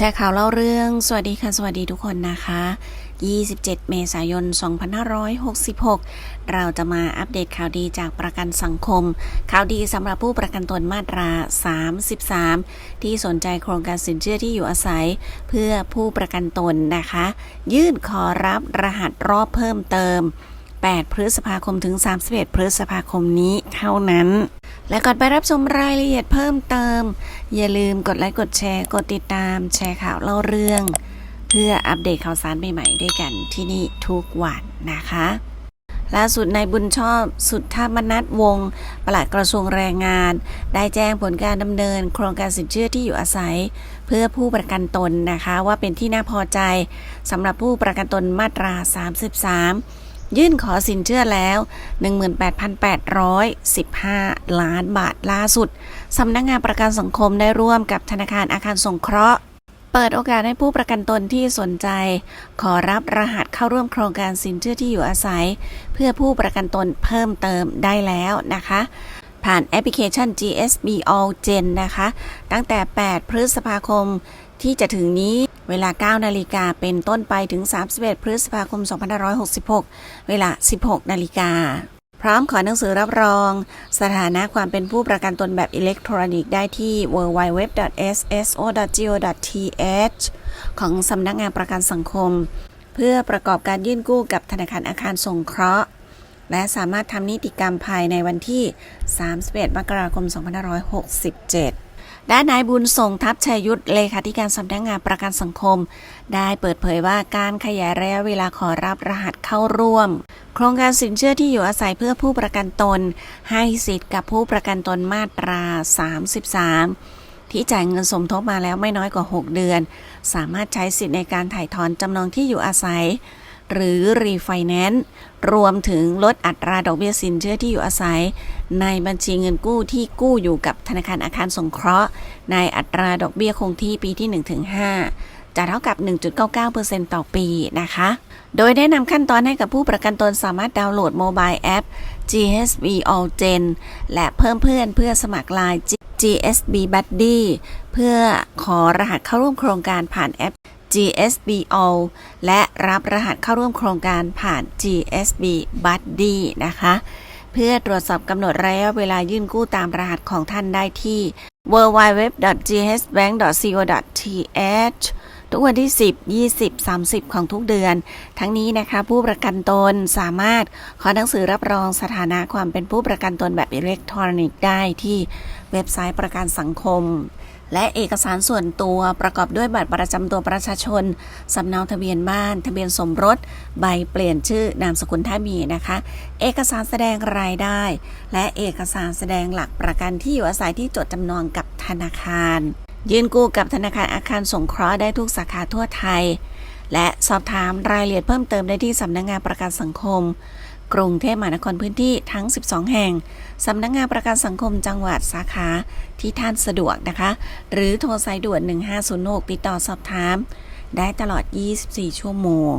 ชร์ข่าวเล่าเรื่อง สวัสดีค่ะ สวัสดีทุกคนนะคะ 27 เมษายน 2566 เราจะมาอัปเดตข่าวดีจากประกันสังคม ข่าวดีสำหรับผู้ประกันตนมาตรา 33 ที่สนใจโครงการสินเชื่อที่อยู่อาศัย เพื่อผู้ประกันตนนะคะ ยื่นขอรับรหัสรอบเพิ่มเติม 8 พฤษภาคมถึง 31 พฤษภาคมนี้เท่านั้น และก่อนไปรับชมรายละเอียดเพิ่มเติม อย่าลืมกดไลค์กดแชร์ กดติดตาม แชร์ข่าวเล่าเรื่อง เพื่ออัปเดตข่าวสารใหม่ๆด้วยกันที่นี่ทุกวันนะคะล่าสุดนายบุญชอบสุดทธามนัทวงปลัดกระทรวงแรงงาน ได้แจ้งผลการดำเนิน โครงการสินเชื่อที่อยู่อาศัย เพื่อผู้ประกันตนนะคะ ว่าเป็นที่น่าพอใจสำหรับผู้ประกันตนมาตรา 33 ยื่นขอสินเชื่อแล้ว 18,815 ล้านบาทล่าสุด สำนักงงานประกันสังคมได้ร่วมกับธนาคารอาคารสงเคราะห์ เปิดโอกาสให้ผู้ประกันตนที่สนใจ ขอรับรหัสเข้าร่วมโครงการสินเชื่อที่อยู่อาศัย เพื่อผู้ประกันตนเพิ่มเติมได้แล้วนะคะผ่านแอปพลิเคชัน GSB All Gen นะคะ ตั้งแต่ 8 พฤษภาคมที่จะถึงนี้ เวลา 9 นาฬิกาเป็นต้นไปถึง 31 พฤษภาคม 2566 เวลา 16 นาฬิกา พร้อมขอหนังสือรับรอง สถานะความเป็นผู้ประกันตนแบบอิเล็กทรอนิกส์ได้ที่ www.sso.go.th ของสำนักงานประกันสังคม เพื่อประกอบการยื่นกู้กับธนาคารอาคารสงเคราะห์ และสามารถทำนิติกรรมภายในวันที่ 31 มกราคม 2567 ด้านนายบุญส่งทัพชัยยุทธเลขาธิการสำนักงานประกันสังคม ได้เปิดเผยว่าการขยายระยะเวลาขอรับรหัสเข้าร่วม โครงการสินเชื่อที่อยู่อาศัยเพื่อผู้ประกันตน ให้สิทธิ์กับผู้ประกันตนมาตรา 33 ที่จ่ายเงินสมทบมาแล้วไม่น้อยกว่า 6 เดือน สามารถใช้สิทธิ์ในการถ่ายถอนจำนองที่อยู่อาศัย หรือรีไฟแนนซ์รวมถึงลดอัตราดอกเบี้ยสินเชื่อที่อยู่อาศัย ในบัญชีเงินกู้ที่กู้อยู่กับธนาคารอาคารสงเคราะห์ ในอัตราดอกเบี้ยคงที่ปีที่ 1-5 จะเท่ากับ 1.99%ต่อปีนะคะ โดยแนะนำขั้นตอนให้กับผู้ประกันตนสามารถดาวน์โหลดโมบายแอป GSB All Gen และเพิ่มเพื่อนเพื่อสมัครไลน์ GSB Buddy เพื่อขอรหัสเข้าร่วมโครงการผ่านแอป GSB All และรับรหัสเข้าร่วมโครงการผ่าน GSB Buddy นะคะ เพื่อตรวจสอบกำหนดระยะเวลายื่นกู้ตามรหัสของท่านได้ที่ www.ghsbank.co.th ทุกวันที่ 10 20 30 ของทุกเดือน ทั้งนี้นะคะ ผู้ประกันตนสามารถขอหนังสือรับรองสถานะความเป็นผู้ประกันตนแบบอิเล็กทรอนิกส์ได้ที่เว็บไซต์ประกันสังคม และเอกสารส่วนตัวประกอบด้วยบัตรประจำตัวประชาชน สำเนาทะเบียนบ้าน ทะเบียนสมรส ใบเปลี่ยนชื่อนามสกุลถ้ามีนะคะ เอกสารแสดงรายได้ และเอกสารแสดงหลักประกันที่อยู่อาศัยที่จดจำนองกับธนาคาร ยื่นกู้กับธนาคารอาคารสงเคราะห์ได้ทุกสาขาทั่วไทย และสอบถามรายละเอียดเพิ่มเติมได้ที่สำนักงานประกันสังคม กรุงเทพมหานครพื้นที่ทั้ง 12 แห่ง สำนักงานประกันสังคมจังหวัดสาขาที่ท่านสะดวกนะคะ หรือโทรสายด่วน 1506ติดต่อสอบถาม ได้ตลอด 24 ชั่วโมง